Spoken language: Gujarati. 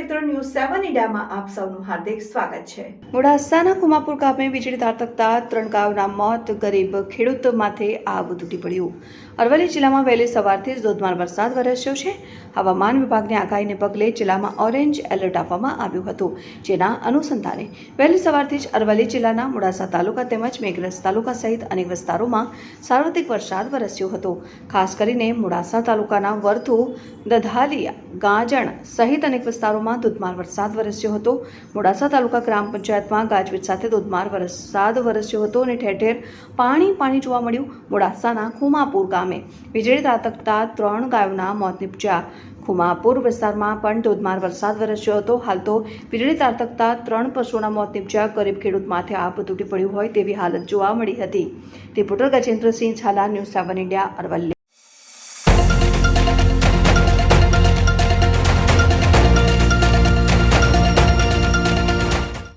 મીડિયામાં આપ સૌનું હાર્દિક સ્વાગત છે. મોડાસાના ખુમાપુર ગામે વીજળી તારતકતા ત્રણ ગાયોના મોત ગરીબ ખેડૂત માથે આબ તૂટી પડ્યું. અરવલ્લી જિલ્લામાં વહેલી સવારથી જ ધોધમાર વરસાદ વરસ્યો છે. હવામાન વિભાગની આગાહીને પગલે જિલ્લામાં ઓરેન્જ એલર્ટ આપવામાં આવ્યું હતું. જેના અનુસંધાને વહેલી સવારથી જ અરવલ્લી જિલ્લાના મોડાસા તાલુકા તેમજ મેઘરજ તાલુકા સહિત અનેક વિસ્તારોમાં સાર્વત્રિક વરસાદ વરસ્યો હતો. ખાસ કરીને મોડાસા તાલુકાના વર્ધુ દધાલિયા ગાજણ સહિત અનેક વિસ્તારોમાં ધોધમાર વરસાદ વરસ્યો હતો. મોડાસા તાલુકા ગ્રામ પંચાયતમાં ગાજવીજ સાથે ધોધમાર વરસાદ વરસ્યો હતો અને ઠેર ઠેર પાણી પાણી જોવા મળ્યું મોડાસાના ખુમાપુર ગામે. વીજળી ત્રાટકતા ત્રણ ગાયોના મોત નીપજ્યા. ખુમાપુર વિસ્તારમાં પણ ધોધમાર વરસાદ વરસ્યો હતો. હાલ તો વીજળી ત્રાટકતા ત્રણ પશુઓના મોત નીપજ્યા. ગરીબ ખેડૂત માથે આપ તૂટી પડ્યું હોય તેવી હાલત જોવા મળી હતી. Reporter Gajendrasinh Zala, news seven India, Aravalli.